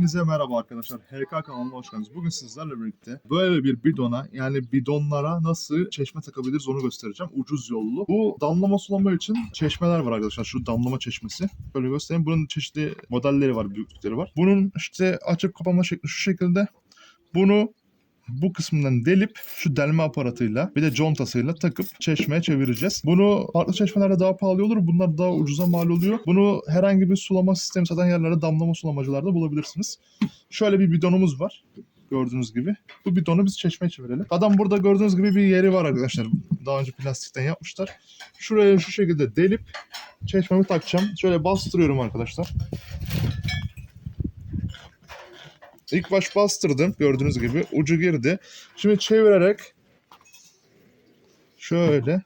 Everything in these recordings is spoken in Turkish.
Hepinize merhaba arkadaşlar. HK kanalına hoş geldiniz. Bugün sizlerle birlikte böyle bir bidona yani bidonlara nasıl çeşme takabiliriz onu göstereceğim. Ucuz yollu. Bu damlama sulama için çeşmeler var arkadaşlar. Şu damlama çeşmesi. Böyle göstereyim. Bunun çeşitli modelleri var, büyüklükleri var. Bunun işte açıp kapama şekli şu şekilde. Bunu bu kısmından delip şu delme aparatıyla bir de contasıyla takıp çeşmeye çevireceğiz. Bunu farklı çeşmelerde daha pahalı olur. Bunlar daha ucuza mal oluyor. Bunu herhangi bir sulama sistemi satan yerlerde damlama sulamacılarda bulabilirsiniz. Şöyle bir bidonumuz var. Gördüğünüz gibi. Bu bidonu biz çeşmeye çevirelim. Adam burada gördüğünüz gibi bir yeri var arkadaşlar. Daha önce plastikten yapmışlar. Şuraya şu şekilde delip çeşmemi takacağım. Şöyle bastırıyorum arkadaşlar. İlk baş bastırdım gördüğünüz gibi ucu girdi. Şimdi çevirerek şöyle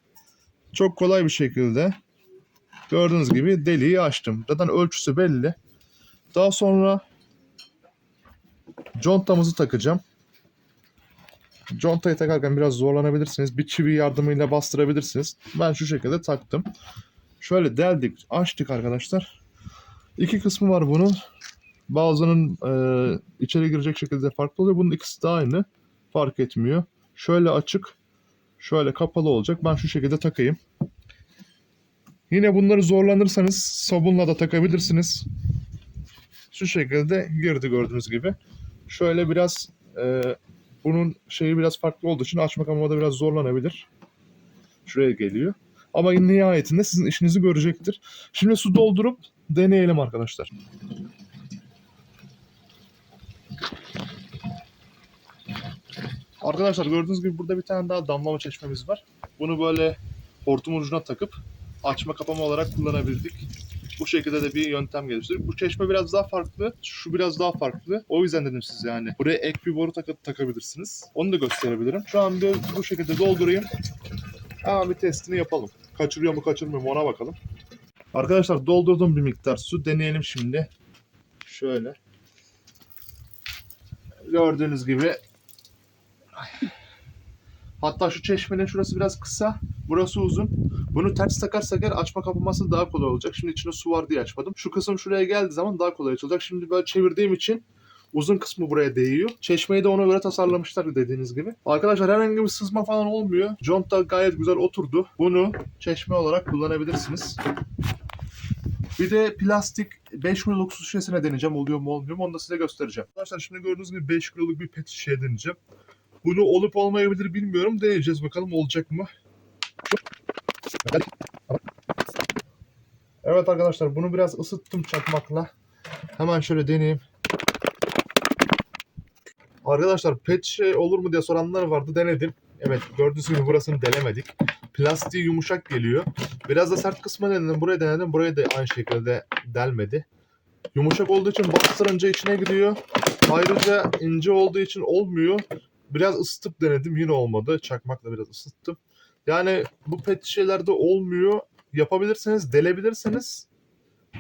çok kolay bir şekilde gördüğünüz gibi deliği açtım. Zaten ölçüsü belli. Daha sonra contamızı takacağım. Contayı takarken biraz zorlanabilirsiniz. Bir çivi yardımıyla bastırabilirsiniz. Ben şu şekilde taktım. Şöyle deldik, açtık arkadaşlar. İki kısmı var bunun. Bazının e, içeri girecek şekilde farklı oluyor. Bunun ikisi de aynı. Fark etmiyor. Şöyle açık, şöyle kapalı olacak. Ben şu şekilde takayım. Yine bunları zorlanırsanız sabunla da takabilirsiniz. Şu şekilde girdi gördüğünüz gibi. Şöyle biraz e, bunun şeyi biraz farklı olduğu için açmak amada biraz zorlanabilir. Şuraya geliyor. Ama nihayetinde sizin işinizi görecektir. Şimdi su doldurup deneyelim arkadaşlar. Arkadaşlar gördüğünüz gibi burada bir tane daha damlama çeşmemiz var. Bunu böyle hortum ucuna takıp açma kapama olarak kullanabildik. Bu şekilde de bir yöntem geliştirdik. Bu çeşme biraz daha farklı. Şu biraz daha farklı. O yüzden dedim size yani. Buraya ek bir boru takıp takabilirsiniz. Onu da gösterebilirim. Şu an bir bu şekilde doldurayım. Hemen bir testini yapalım. Kaçırıyor mu kaçırmıyor mu ona bakalım. Arkadaşlar doldurdum bir miktar su. Deneyelim şimdi. Şöyle. Gördüğünüz gibi Hatta şu çeşmenin şurası biraz kısa, burası uzun. Bunu ters takarsak eğer açma kapaması daha kolay olacak. Şimdi içinde su var diye açmadım. Şu kısım şuraya geldiği zaman daha kolay açılacak. Şimdi böyle çevirdiğim için uzun kısmı buraya değiyor. Çeşmeyi de ona göre tasarlamışlar dediğiniz gibi. Arkadaşlar herhangi bir sızma falan olmuyor. Conta gayet güzel oturdu. Bunu çeşme olarak kullanabilirsiniz. Bir de plastik 5 kiloluk su şişesine deneyeceğim. Oluyor mu olmuyor mu onu da size göstereceğim. Arkadaşlar şimdi gördüğünüz gibi 5 kiloluk bir pet şişeye deneyeceğim. Bunu olup olmayabilir bilmiyorum. Deneyeceğiz bakalım olacak mı. Evet arkadaşlar bunu biraz ısıttım çakmakla. Hemen şöyle deneyeyim. Arkadaşlar pet şişe olur mu diye soranlar vardı. Denedim. Evet gördüğünüz gibi burasını delemedik. Plastiği yumuşak geliyor. Biraz da sert kısmı denedim. Burayı denedim. Burayı da aynı şekilde delmedi. Yumuşak olduğu için bastırınca içine gidiyor. Ayrıca ince olduğu için olmuyor. Biraz ısıtıp denedim yine olmadı. Çakmakla biraz ısıttım. Yani bu pet şişelerde olmuyor. Yapabilirseniz delebilirsiniz.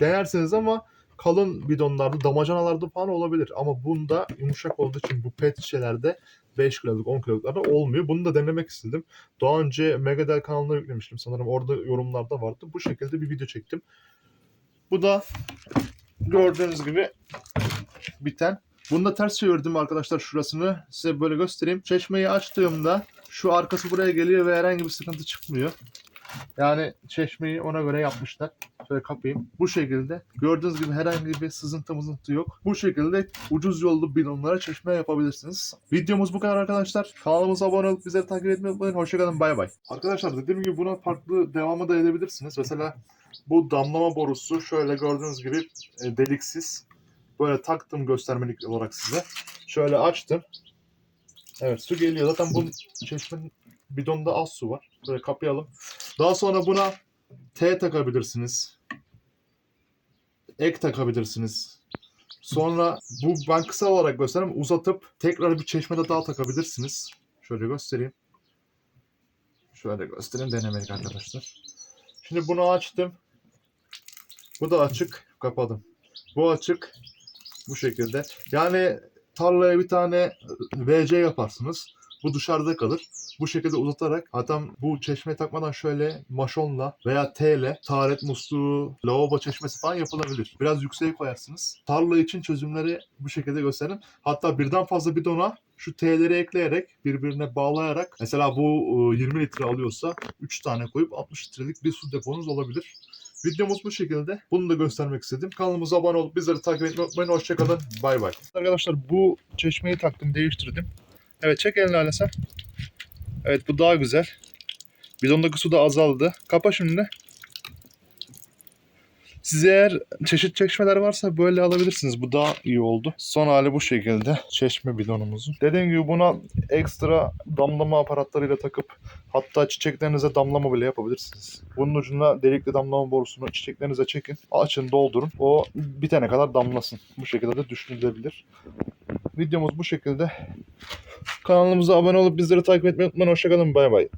Denersiniz ama kalın bidonlarda, damacanalarda falan olabilir. Ama bunda yumuşak olduğu için bu pet şişelerde 5 kiloluk, 10 kiloluklarda olmuyor. Bunu da denemek istedim. Daha önce Megadel kanalına yüklemiştim sanırım. Orada yorumlarda vardı. Bu şekilde bir video çektim. Bu da gördüğünüz gibi biten. Bunu da ters çevirdim arkadaşlar şurasını. Size böyle göstereyim. Çeşmeyi açtığımda şu arkası buraya geliyor ve herhangi bir sıkıntı çıkmıyor. Yani çeşmeyi ona göre yapmışlar. Şöyle kapayım. Bu şekilde. Gördüğünüz gibi herhangi bir sızıntı mızıntı yok. Bu şekilde ucuz yollu bidonlara çeşme yapabilirsiniz. Videomuz bu kadar arkadaşlar. Kanalımıza abone olup bizleri takip etmeyi unutmayın. Hoşçakalın. Bay bay. Arkadaşlar dediğim gibi buna farklı devamı da edebilirsiniz. Mesela bu damlama borusu şöyle gördüğünüz gibi e, deliksiz. Böyle taktım göstermelik olarak size. Şöyle açtım. Evet su geliyor. Zaten bu çeşmenin bidonda az su var. Böyle kapayalım. Daha sonra buna T takabilirsiniz. Ek takabilirsiniz. Sonra bu ben kısa olarak göstereyim. Uzatıp tekrar bir çeşmede daha takabilirsiniz. Şöyle göstereyim. Şöyle göstereyim denemelik arkadaşlar. Şimdi bunu açtım. Bu da açık. Kapadım. Bu açık. Bu şekilde. Yani tarlaya bir tane VC yaparsınız. Bu dışarıda kalır. Bu şekilde uzatarak hatta bu çeşmeye takmadan şöyle maşonla veya T ile taharet musluğu, lavabo çeşmesi falan yapılabilir. Biraz yükseğe koyarsınız. Tarla için çözümleri bu şekilde gösterin. Hatta birden fazla bidona şu T'leri ekleyerek birbirine bağlayarak mesela bu e, 20 litre alıyorsa 3 tane koyup 60 litrelik bir su deponuz olabilir. Videomuz bu şekilde. Bunu da göstermek istedim. Kanalımıza abone olup bizleri takip etmeyi unutmayın. Hoşçakalın. Bay bay. Arkadaşlar bu çeşmeyi taktım, değiştirdim. Evet çek elini Alesa. sen. Evet bu daha güzel. Bidondaki su da azaldı. Kapa şimdi. Siz eğer çeşit çeşmeler varsa böyle alabilirsiniz. Bu daha iyi oldu. Son hali bu şekilde. Çeşme bidonumuzun. Dediğim gibi buna ekstra damlama aparatlarıyla takıp hatta çiçeklerinize damlama bile yapabilirsiniz. Bunun ucuna delikli damlama borusunu çiçeklerinize çekin. Açın doldurun. O bitene kadar damlasın. Bu şekilde de düşünülebilir. Videomuz bu şekilde. Kanalımıza abone olup bizleri takip etmeyi unutmayın. Hoşçakalın. Bay bay.